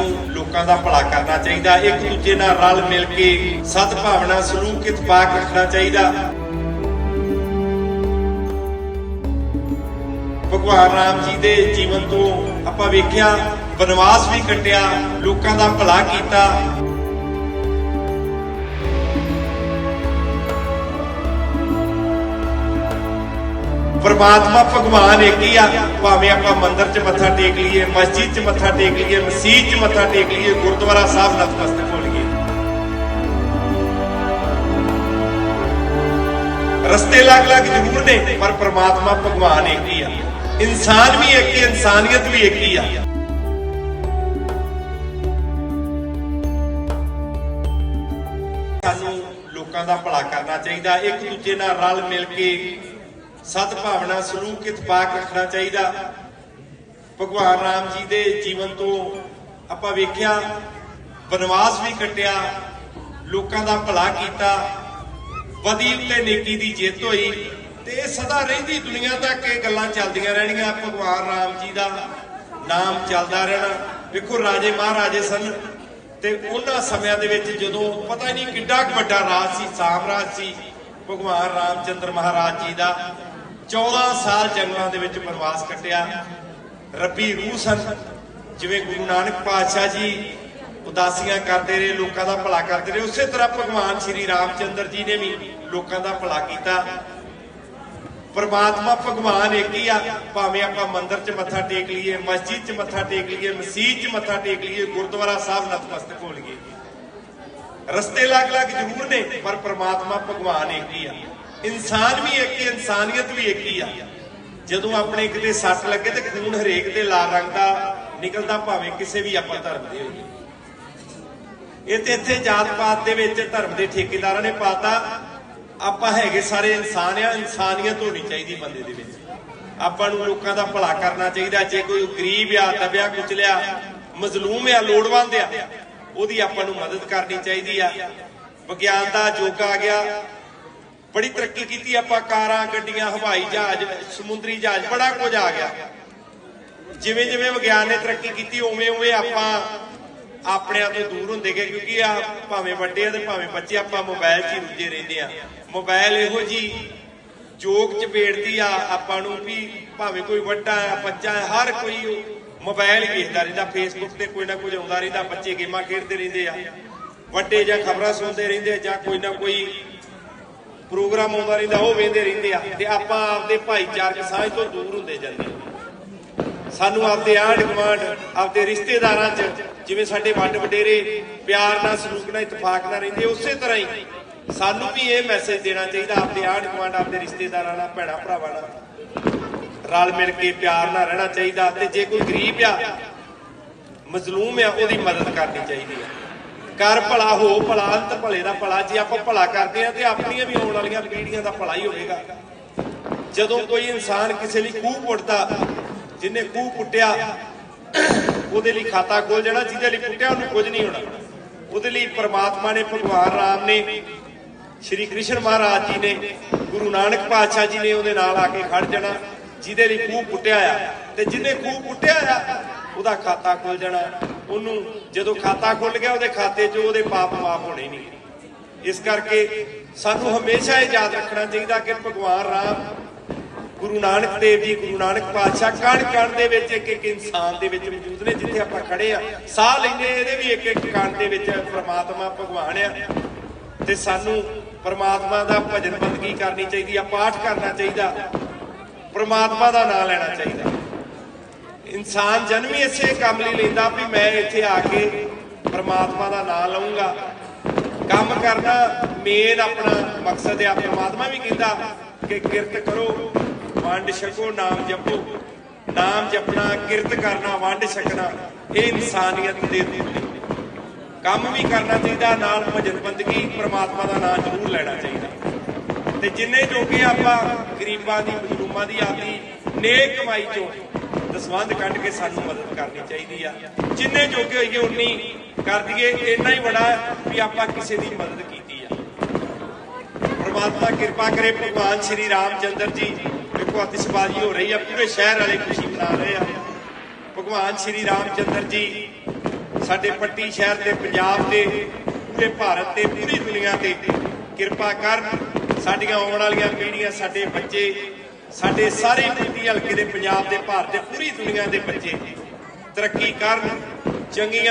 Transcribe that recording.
ਸਾਨੂੰ ਲੋਕਾਂ ਦਾ ਭਲਾ ਕਰਨਾ ਚਾਹੀਦਾ, ਇੱਕ ਦੂਜੇ ਨਾਲ ਰਲ ਮਿਲ ਕੇ ਸਦਭਾਵਨਾ ਸਲੂਕ ਇਤਫਾਕ ਰੱਖਣਾ ਚਾਹੀਦਾ। ਭਗਵਾਨ ਰਾਮ ਜੀ ਦੇ ਜੀਵਨ ਤੋਂ ਆਪਾਂ ਵੇਖਿਆ, ਬਨਵਾਸ ਵੀ ਕੱਟਿਆ, ਲੋਕਾਂ ਦਾ ਭਲਾ ਕੀਤਾ। ਪਰਮਾਤਮਾ ਭਗਵਾਨ ਇੱਕ ਹੀ ਆ। ਭਾਵੇਂ ਆਪਾਂ ਮੰਦਿਰ 'ਚ ਮੱਥਾ ਟੇਕ ਲਈਏ, ਮਸਜਿਦ 'ਚ ਮੱਥਾ ਟੇਕ ਲਈਏ ਮਸਜਿਦ 'ਚ ਮੱਥਾ ਟੇਕ ਲਈਏ, ਗੁਰਦੁਆਰਾ ਸਾਹਿਬ ਨਤਮਸਤਕ ਹੋ ਲਈਏ। ਰਸਤੇ ਅਲੱਗ-ਅਲੱਗ ਜ਼ਰੂਰ ਨੇ, ਪਰ ਪਰਮਾਤਮਾ ਭਗਵਾਨ ਇੱਕ ਹੀ ਆ। ਇਨਸਾਨ ਵੀ ਇੱਕ ਹੀ, ਇਨਸਾਨੀਅਤ ਵੀ ਇੱਕ ਹੀ ਆ। ਸਾਨੂੰ ਲੋਕਾਂ ਦਾ ਭਲਾ ਕਰਨਾ ਚਾਹੀਦਾ, ਇੱਕ ਦੂਜੇ ਨਾਲ ਰਲ ਮਿਲ ਕੇ ਸਦਭਾਵਨਾ ਸਲੂਕ ਇਤਫਾਕ ਰੱਖਣਾ ਚਾਹੀਦਾ। ਭਗਵਾਨ ਰਾਮ ਜੀ ਦੇ ਜੀਵਨ ਤੋਂ ਆਪਾਂ ਵੇਖਿਆ, ਬਨਵਾਸ ਵੀ ਕੱਟਿਆ, ਲੋਕਾਂ ਦਾ ਭਲਾ ਕੀਤਾ ਬਦੀ ਉੱਤੇ ਨੇਕੀ ਦੀ ਜਿੱਤ ਹੋਈ ਤੇ ਇਹ ਸਦਾ ਰਹਿੰਦੀ ਦੁਨੀਆ ਤੱਕ ਇਹ ਗੱਲਾਂ ਚੱਲਦੀਆਂ ਰਹਿਣੀਆਂ, ਭਗਵਾਨ ਰਾਮ ਜੀ ਦਾ ਨਾਮ ਚੱਲਦਾ ਰਹਿਣਾ। ਵੇਖੋ ਰਾਜੇ ਮਹਾਰਾਜੇ ਸਨ ਤੇ ਉਹਨਾਂ ਸਮਿਆਂ ਦੇ ਵਿੱਚ ਜਦੋਂ ਪਤਾ ਹੀ ਨਹੀਂ ਕਿੱਡਾ ਕੁ ਵੱਡਾ ਰਾਜ ਸੀ, ਸਾਮਰਾਜ ਸੀ, ਭਗਵਾਨ ਰਾਮਚੰਦਰ ਮਹਾਰਾਜ ਜੀ ਦਾ 14 ਸਾਲ ਜੰਗਲਾਂ ਦੇ ਵਿੱਚ ਬਨਵਾਸ ਕੱਟਿਆ। ਰੱਬੀ ਰੂਹ ਸਨ। ਜਿਵੇਂ ਗੁਰੂ ਨਾਨਕ ਪਾਤਸ਼ਾਹ ਜੀ ਉਦਾਸੀਆਂ ਕਰਦੇ ਰਹੇ, ਲੋਕਾਂ ਦਾ ਭਲਾ ਕਰਦੇ ਰਹੇ, ਉਸੇ ਤਰ੍ਹਾਂ ਭਗਵਾਨ ਸ਼੍ਰੀ ਰਾਮਚੰਦਰ ਜੀ ਨੇ ਵੀ ਲੋਕਾਂ ਦਾ ਭਲਾ ਕੀਤਾ। ਪਰਮਾਤਮਾ ਭਗਵਾਨ ਇੱਕ ਹੀ ਆ, ਭਾਵੇਂ ਆਪਾਂ ਮੰਦਿਰ 'ਚ ਮੱਥਾ ਟੇਕ ਲਈਏ, ਮਸਜਿਦ 'ਚ ਮੱਥਾ ਟੇਕ ਲਈਏ ਮਸਜਿਦ 'ਚ ਮੱਥਾ ਟੇਕ ਲਈਏ, ਗੁਰਦੁਆਰਾ ਸਾਹਿਬ ਨਤਮਸਤਕ ਹੋ ਲਈਏ ਰਸਤੇ ਅਲੱਗ-ਅਲੱਗ ਜ਼ਰੂਰ ਨੇ, ਪਰ ਪਰਮਾਤਮਾ ਭਗਵਾਨ ਇੱਕ ਹੀ ਆ। ਇਨਸਾਨ ਵੀ ਇੱਕ ਹੀ, ਇਨਸਾਨੀਅਤ ਵੀ ਇੱਕ ਹੀ ਆ। ਜਦੋਂ ਆਪਣੇ ਕਿਤੇ ਸੱਟ ਲੱਗੇ ਤੇ ਖੂਨ ਹਰੇਕ ਦੇ ਲਾਲ ਰੰਗ ਦਾ ਨਿਕਲਦਾ, ਭਾਵੇਂ ਕਿਸੇ ਵੀ ਆਪਾਂ ਧਰਮ ਦੇ ਹੋਈਏ। ਇਹ ਤੇ ਇੱਥੇ ਜਾਤ ਪਾਤ ਦੇ ਵਿੱਚ ਧਰਮ ਦੇ ਠੇਕੇਦਾਰਾਂ ਨੇ ਪਾਤਾ। ਆਪਾਂ ਹੈਗੇ ਸਾਰੇ ਇਨਸਾਨ ਆ, ਇਨਸਾਨੀਅਤ ਹੋਣੀ ਚਾਹੀਦੀ ਬੰਦੇ ਦੇ ਵਿੱਚ। ਆਪਾਂ ਨੂੰ ਲੋਕਾਂ ਦਾ ਭਲਾ ਕਰਨਾ ਚਾਹੀਦਾ। ਜੇ ਕੋਈ ਗਰੀਬ ਆ, ਦਬਿਆ, ਕੁਚਲਿਆ, ਮਜ਼ਲੂਮ ਆ, ਲੋੜਵੰਦ ਆ, ਉਹਦੀ ਆਪਾਂ ਨੂੰ ਮਦਦ ਕਰਨੀ ਚਾਹੀਦੀ ਆ। ਵਿਗਿਆਨ ਦਾ ਯੁੱਗ ਆ ਗਿਆ। ਬੜੀ ਤਰੱਕੀ ਕੀਤੀ ਆਪਾਂ, ਕਾਰਾਂ, ਗੱਡੀਆਂ, ਹਵਾਈ ਜਹਾਜ਼, ਸਮੁੰਦਰੀ ਜਹਾਜ਼, ਬੜਾ ਕੁਝ ਆ ਗਿਆ। ਜਿਵੇਂ ਜਿਵੇਂ ਵਿਗਿਆਨ ਨੇ ਤਰੱਕੀ ਕੀਤੀ, ਉਵੇਂ ਉਵੇਂ ਆਪਾਂ ਆਪਣਿਆਂ ਤੋਂ ਦੂਰ ਹੁੰਦੇ ਗਏ, ਕਿਉਂਕਿ ਆ ਭਾਵੇਂ ਵੱਡੇ ਆ ਤੇ ਭਾਵੇਂ ਬੱਚੇ, ਆਪਾਂ ਮੋਬਾਈਲ 'ਚ ਹੀ ਰੁੱਝੇ ਰਹਿੰਦੇ ਆ। ਮੋਬਾਈਲ ਇਹੋ ਜੀ ਜੋਗ ਚਪੇੜਦੀ ਆ ਆਪਾਂ ਨੂੰ ਵੀ ਭਾਵੇਂ ਕੋਈ ਵੱਡਾ ਆ ਬੱਚਾ ਆ ਹਰ ਕੋਈ ਮੋਬਾਈਲ ਹੀ ਵੇਖਦਾ ਰਹਿੰਦਾ ਫੇਸਬੁੱਕ ਤੇ ਕੋਈ ਨਾ ਕੁਝ ਆਉਂਦਾ ਰਹਿੰਦਾ, ਬੱਚੇ ਗੇਮਾਂ ਖੇਡਦੇ ਰਹਿੰਦੇ ਆ। ਵੱਡੇ ਜਾਂ ਖਬਰਾਂ ਸੁਣਦੇ ਰਹਿੰਦੇ ਆ ਜਾਂ ਕੋਈ ਨਾ ਕੋਈ ਪ੍ਰੋਗਰਾਮ ਆਉਂਦਾ ਰਹਿੰਦਾ, ਉਹ ਵੇਖਦੇ ਰਹਿੰਦੇ ਆ ਤੇ ਆਪਾਂ ਆਪਦੇ ਭਾਈਚਾਰਕ ਸਾਂਝ ਤੋਂ ਦੂਰ ਹੁੰਦੇ ਜਾਂਦੇ ਸਾਨੂੰ ਆਪਦੇ ਆਂਢ ਗੁਆਂਢ, ਆਪਦੇ ਰਿਸ਼ਤੇਦਾਰਾਂ 'ਚ, ਜਿਵੇਂ ਸਾਡੇ ਵੱਡ ਵਡੇਰੇ ਪਿਆਰ ਨਾਲ, ਸਲੂਕ ਨਾਲ, ਇਤਫਾਕ ਨਾਲ ਰਹਿੰਦੇ, ਉਸੇ ਤਰ੍ਹਾਂ ਹੀ ਸਾਨੂੰ ਵੀ ਇਹ ਮੈਸੇਜ ਦੇਣਾ ਚਾਹੀਦਾ, ਆਪਦੇ ਆਂਢ ਗੁਆਂਢ, ਆਪਦੇ ਰਿਸ਼ਤੇਦਾਰਾਂ ਨਾਲ, ਭੈਣਾ ਭਰਾਵਾਂ ਨਾਲ। ਰਲ ਮਿਲ ਕੇ ਪਿਆਰ ਨਾਲ ਰਹਿਣਾ ਚਾਹੀਦਾ ਤੇ ਜੇ ਕੋਈ ਗਰੀਬ ਆ, ਮਜ਼ਲੂਮ ਆ, ਉਹਦੀ ਮਦਦ ਕਰਨੀ ਚਾਹੀਦੀ ਆ। ਕਰ ਭਲਾ ਹੋ, ਭਲਾ ਅੰਤ ਭਲੇ ਦਾ ਭਲਾ। ਜੇ ਆਪਾਂ ਭਲਾ ਕਰਦੇ ਆ ਤੇ ਆਪਣੀਆਂ ਵੀ ਆਉਣ ਵਾਲੀਆਂ ਪੀੜ੍ਹੀਆਂ ਦਾ ਭਲਾ ਹੀ ਹੋਵੇਗਾ। ਜਦੋਂ ਕੋਈ ਇਨਸਾਨ ਕਿਸੇ ਲਈ ਖੂਹ ਪੁੱਟਦਾ ਜਿਹਨੇ ਖੂਹ ਪੁੱਟਿਆ, ਉਹਦੇ ਲਈ ਖਾਤਾ ਖੋਲ ਜਾਣਾ ਜਿਹਦੇ ਲਈ ਪੁੱਟਿਆ, ਉਹਨੂੰ ਕੁਝ ਨਹੀਂ ਹੋਣਾ। ਉਹਦੇ ਲਈ ਪਰਮਾਤਮਾ ਨੇ, ਭਗਵਾਨ ਰਾਮ ਨੇ, ਸ਼੍ਰੀ ਕ੍ਰਿਸ਼ਨ ਮਹਾਰਾਜ ਜੀ ਨੇ, ਗੁਰੂ ਨਾਨਕ ਪਾਤਸ਼ਾਹ ਜੀ ਨੇ ਉਹਦੇ ਨਾਲ ਆ ਕੇ ਖੜ ਜਾਣਾ, ਜਿਹਦੇ ਲਈ ਕੂਹ ਪੁੱਟਿਆ ਆ। ਤੇ ਜਿਹਨੇ ਕੂਹ ਪੁੱਟਿਆ ਆ, ਉਹਦਾ ਖਾਤਾ ਖੁੱਲ ਜਾਣਾ। ਉਹਨੂੰ ਜਦੋਂ ਖਾਤਾ ਖੁੱਲ ਗਿਆ, ਉਹਦੇ ਖਾਤੇ 'ਚ ਉਹਦੇ ਪਾਪ ਮਾਫ ਹੋਣੇ ਨਹੀਂ। ਇਸ ਕਰਕੇ ਸਾਨੂੰ ਹਮੇਸ਼ਾ ਇਹ ਯਾਦ ਰੱਖਣਾ ਚਾਹੀਦਾ ਕਿ ਭਗਵਾਨ ਰਾਮ, ਗੁਰੂ ਨਾਨਕ ਦੇਵ ਜੀ, ਗੁਰੂ ਨਾਨਕ ਪਾਤਸ਼ਾਹ ਕਣ ਕਣ ਦੇ ਵਿੱਚ ਇੱਕ ਇੱਕ ਇਨਸਾਨ ਦੇ ਵਿੱਚ ਮੌਜੂਦ ਨੇ, ਜਿੱਥੇ ਆਪਾਂ ਖੜੇ ਆ ਸਾਹ ਲੈਂਦੇ ਇਹਦੇ ਵੀ ਇੱਕ ਇੱਕ ਕਣ ਦੇ ਵਿੱਚ ਪ੍ਰਮਾਤਮਾ ਭਗਵਾਨ ਆ। ਤੇ ਸਾਨੂੰ ਪ੍ਰਮਾਤਮਾ ਦਾ ਭਜਨ ਬੰਦਗੀ ਕਰਨੀ ਚਾਹੀਦੀ ਆ? ਪਾਠ ਕਰਨਾ ਚਾਹੀਦਾ। ਪ੍ਰਮਾਤਮਾ ਦਾ ਨਾਮ ਲੈਣਾ ਚਾਹੀਦਾ। ਇਨਸਾਨ ਜਨਮ ਹੀ ਇਸੇ ਕੰਮ ਲਈ ਲੈਂਦਾ ਵੀ ਮੈਂ ਇੱਥੇ ਆ ਕੇ ਪਰਮਾਤਮਾ ਦਾ ਨਾਮ ਲਵਾਂਗਾ ਕੰਮ ਕਰਨਾ ਮੇਨ ਆਪਣਾ ਮਕਸਦ ਹੈ, ਪ੍ਰਮਾਤਮਾ ਵੀ ਕਹਿੰਦਾ ਕਿ ਕਿਰਤ ਕਰੋ, ਵੰਡ ਛਕੋ, ਨਾਮ ਜਪੋ। ਨਾਮ ਜਪਣਾ, ਕਿਰਤ ਕਰਨਾ, ਵੰਡ ਛਕਣਾ, ਇਹ ਇਨਸਾਨੀਅਤ ਦੇ ਕੰਮ ਵੀ ਕਰਨਾ ਚਾਹੀਦਾ, ਨਾਲ ਭਜਨ ਬੰਦਗੀ, ਪ੍ਰਮਾਤਮਾ ਦਾ ਨਾਮ ਜ਼ਰੂਰ ਲੈਣਾ ਚਾਹੀਦਾ। ਤੇ ਜਿੰਨੇ ਜੋਗੇ ਆਪਾਂ ਗਰੀਬਾਂ ਦੀ, ਮਜ਼ਲੂਮਾਂ ਦੀ ਆਪਦੀ ਨੇਕ ਕਮਾਈ ਚੋਂ ਦਸਵੰਧ ਕੱਢ ਕੇ ਸਾਨੂੰ ਮਦਦ ਕਰਨੀ ਚਾਹੀਦੀ ਆ। ਜਿੰਨੇ ਜੋਗੇ ਹੋਈਏ ਉਨੀ ਕਰ ਦਈਏ। ਇੰਨਾ ਹੀ ਬੜਾ ਵੀ ਆਪਾਂ ਕਿਸੇ ਦੀ ਮਦਦ ਕੀਤੀ ਆ। ਪ੍ਰਮਾਤਮਾ ਕਿਰਪਾ ਕਰੇ ਭਗਵਾਨ ਸ਼੍ਰੀ ਰਾਮ ਚੰਦਰ ਜੀ। ਦੇਖੋ ਅਤਿਸ਼ਬਾਜ਼ੀ ਹੋ ਰਹੀ ਆ। ਪੂਰੇ ਸ਼ਹਿਰ ਵਾਲੇ ਖੁਸ਼ੀ ਮਨਾ ਰਹੇ ਆ। ਭਗਵਾਨ ਸ਼੍ਰੀ ਰਾਮ ਚੰਦਰ ਜੀ, ਸਾਡੇ ਪੱਟੀ ਸ਼ਹਿਰ ਤੇ ਪੰਜਾਬ ਤੇ ਪੂਰੇ ਭਾਰਤ ਤੇ ਪੂਰੀ ਦੁਨੀਆ ਤੇ ਕਿਰਪਾ ਕਰਨ। ਸਾਡੀਆਂ ਆਉਣ ਵਾਲੀਆਂ ਪੀੜ੍ਹੀਆਂ, ਸਾਡੇ ਬੱਚੇ ਸਾਡੇ ਸਾਰੇ ਪੱਟੀ ਹਲਕੇ ਦੇ ਪੰਜਾਬ ਦੇ ਭਾਰਤ ਦੇ ਪੂਰੀ ਦੁਨੀਆ ਦੇ ਬੱਚੇ ਤਰੱਕੀ ਕਰਨ ਚੰਗੀਆਂ